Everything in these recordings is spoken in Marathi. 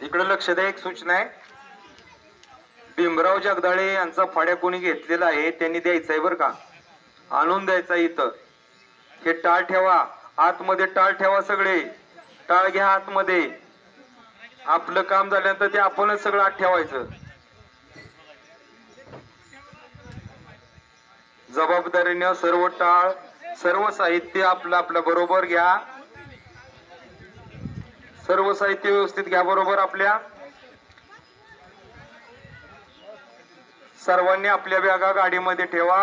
इकडे लक्ष द्या एक सूचना आहे. भीमराव जगदाळे यांचा फाड्या कोणी घेतलेला आहे त्यांनी द्यायचा आहे बर का? आणून द्यायचा इथं. हे टाळ ठेवा आतमध्ये टाळ ठेवा सगळे. टाळ घ्या आतमध्ये. आपलं काम झाल्यानंतर ते आपणच सगळं आत ठेवायचं. जबाबदारीने सर्व टाळ सर्व साहित्य आपलं आपल्या बरोबर घ्या. सर्व साहित्य व्यवस्थित घ्या बरोबर आपल्या. सर्वांनी आपल्या बॅगा गाडीमध्ये ठेवा.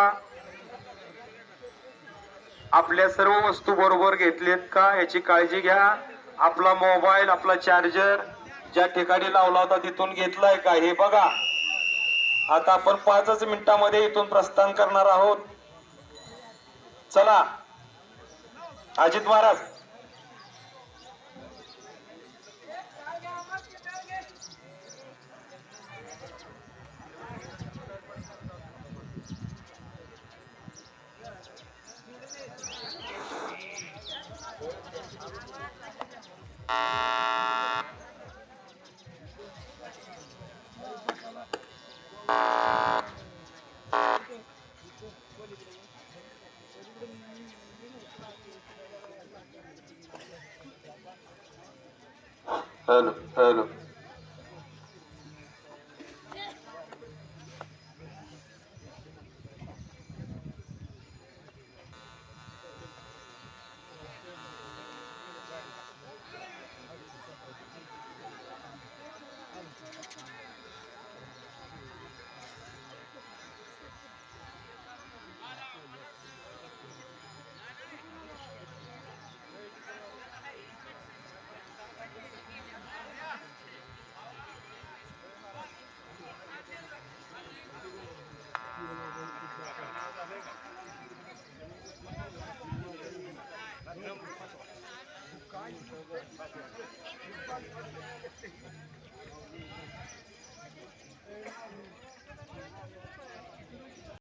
आपल्या सर्व वस्तू बरोबर घेतलेत का याची काळजी घ्या. आपला मोबाईल आपला चार्जर ज्या ठिकाणी लावला होता तिथून घेतलाय का हे बघा. आता आपण पाचच मिनिटामध्ये इथून प्रस्थान करणार आहोत. चला. अजित महाराज. Hello help よかった。